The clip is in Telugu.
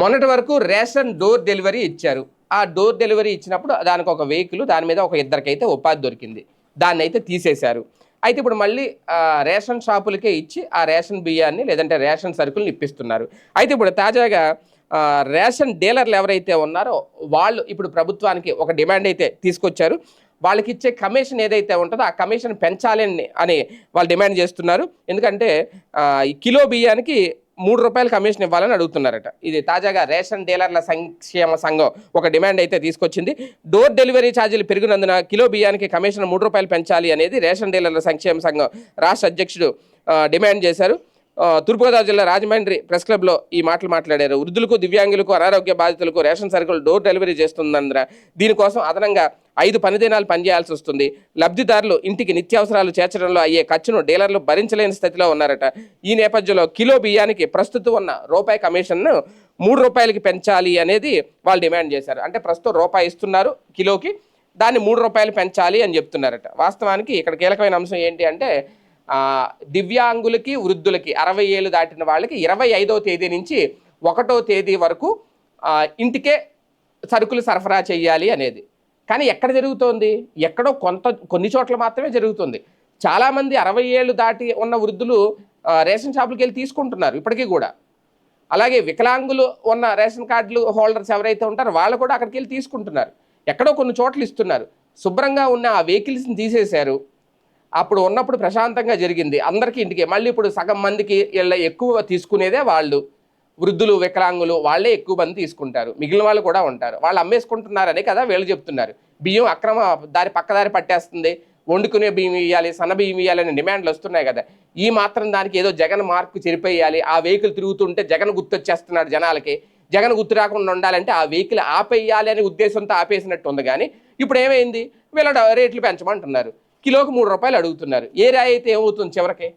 మొన్నటి వరకు రేషన్ డోర్ డెలివరీ ఇచ్చారు. ఆ డోర్ డెలివరీ ఇచ్చినప్పుడు దానికి ఒక వెహికల్ దాని మీద ఒక ఇద్దరికైతే ఉపాధి దొరికింది. దాన్ని అయితే తీసేశారు. అయితే ఇప్పుడు మళ్ళీ రేషన్ షాపులకే ఇచ్చి ఆ రేషన్ బియ్యాన్ని లేదంటే రేషన్ సరుకులను ఇప్పిస్తున్నారు. అయితే ఇప్పుడు తాజాగా రేషన్ డీలర్లు ఎవరైతే ఉన్నారో వాళ్ళు ఇప్పుడు ప్రభుత్వానికి ఒక డిమాండ్ అయితే తీసుకొచ్చారు. వాళ్ళకి ఇచ్చే కమిషన్ ఏదైతే ఉంటుందో ఆ కమిషన్ పెంచాలని అని వాళ్ళు డిమాండ్ చేస్తున్నారు. ఎందుకంటే కిలో బియ్యానికి మూడు రూపాయల కమిషన్ ఇవ్వాలని అడుగుతున్నారట. ఇది తాజాగా రేషన్ డీలర్ల సంక్షేమ సంఘం ఒక డిమాండ్ అయితే తీసుకొచ్చింది. డోర్ డెలివరీ ఛార్జీలు పెరిగినందున కిలో బియ్యానికి కమిషన్ మూడు రూపాయలు పెంచాలి అనేది రేషన్ డీలర్ల సంక్షేమ సంఘం రాష్ట్ర అధ్యక్షుడు డిమాండ్ చేశారు. తూర్పుగోదావరి జిల్లా రాజమండ్రి ప్రెస్ క్లబ్లో ఈ మాటలు మాట్లాడారు. వృద్ధులకు దివ్యాంగులకు అనారోగ్య బాధితులకు రేషన్ సరుకులు డోర్ డెలివరీ చేస్తుందన్న దీనికోసం అదనంగా ఐదు పని దినాలు పనిచేయాల్సి వస్తుంది లబ్ధిదారులు ఇంటికి నిత్యావసరాలు చేర్చడంలో అయ్యే ఖర్చును డీలర్లు భరించలేని స్థితిలో ఉన్నారట. ఈ నేపథ్యంలో కిలో బియ్యానికి ప్రస్తుతం ఉన్న రూపాయి కమిషన్ను మూడు రూపాయలకి పెంచాలి అనేది వాళ్ళు డిమాండ్ చేశారు. అంటే ప్రస్తుతం రూపాయి ఇస్తున్నారు కిలోకి దాన్ని మూడు రూపాయలు పెంచాలి అని చెప్తున్నారట. వాస్తవానికి ఇక్కడ కీలకమైన అంశం ఏంటి అంటే దివ్యాంగులకి వృద్ధులకి అరవై ఏళ్ళు దాటిన వాళ్ళకి ఇరవై ఐదో తేదీ నుంచి ఒకటో తేదీ వరకు ఇంటికే సరుకులు సరఫరా చేయాలి అనేది. కానీ ఎక్కడ జరుగుతోంది? ఎక్కడో కొంత కొన్ని చోట్ల మాత్రమే జరుగుతుంది. చాలామంది అరవై ఏళ్ళు దాటి ఉన్న వృద్ధులు రేషన్ షాపులకి వెళ్ళి తీసుకుంటున్నారు ఇప్పటికీ కూడా. అలాగే వికలాంగులు ఉన్న రేషన్ కార్డులు హోల్డర్స్ ఎవరైతే ఉంటారో వాళ్ళు కూడా అక్కడికి వెళ్ళి తీసుకుంటున్నారు. ఎక్కడో కొన్ని చోట్ల ఇస్తున్నారు. శుభ్రంగా ఉన్న ఆ వెహికల్స్ని తీసేశారు. అప్పుడు ఉన్నప్పుడు ప్రశాంతంగా జరిగింది. అందరికీ ఇంటికి. మళ్ళీ ఇప్పుడు సగం మందికి వీళ్ళ ఎక్కువ తీసుకునేదే వాళ్ళు. వృద్ధులు వికలాంగులు వాళ్ళే ఎక్కువ మంది తీసుకుంటారు. మిగిలిన వాళ్ళు కూడా ఉంటారు. వాళ్ళు అమ్మేసుకుంటున్నారనే కదా వీళ్ళు చెప్తున్నారు. బియ్యం అక్రమ దారి పక్కదారి పట్టేస్తుంది. వండుకునే బియ్యం ఇవ్వాలి సన్న బియ్యం ఇవ్వాలని డిమాండ్లు వస్తున్నాయి కదా. ఈ మాత్రం దానికి ఏదో జగన్ మార్కు చెరిపేయాలి. ఆ వెహికల్ తిరుగుతుంటే జగన్ గుర్తొచ్చేస్తున్నాడు జనాలకి. జగన్ గుర్తు రాకుండా ఉండాలంటే ఆ వెహికల్ ఆపేయాలి అనే ఉద్దేశంతో ఆపేసినట్టు ఉంది కానీ ఇప్పుడు ఏమైంది? వీళ్ళ రేట్లు పెంచమంటున్నారు. కిలోకి మూడు రూపాయలు అడుగుతున్నారు. ఏ రాయి అయితే ఏమవుతుంది చివరికి?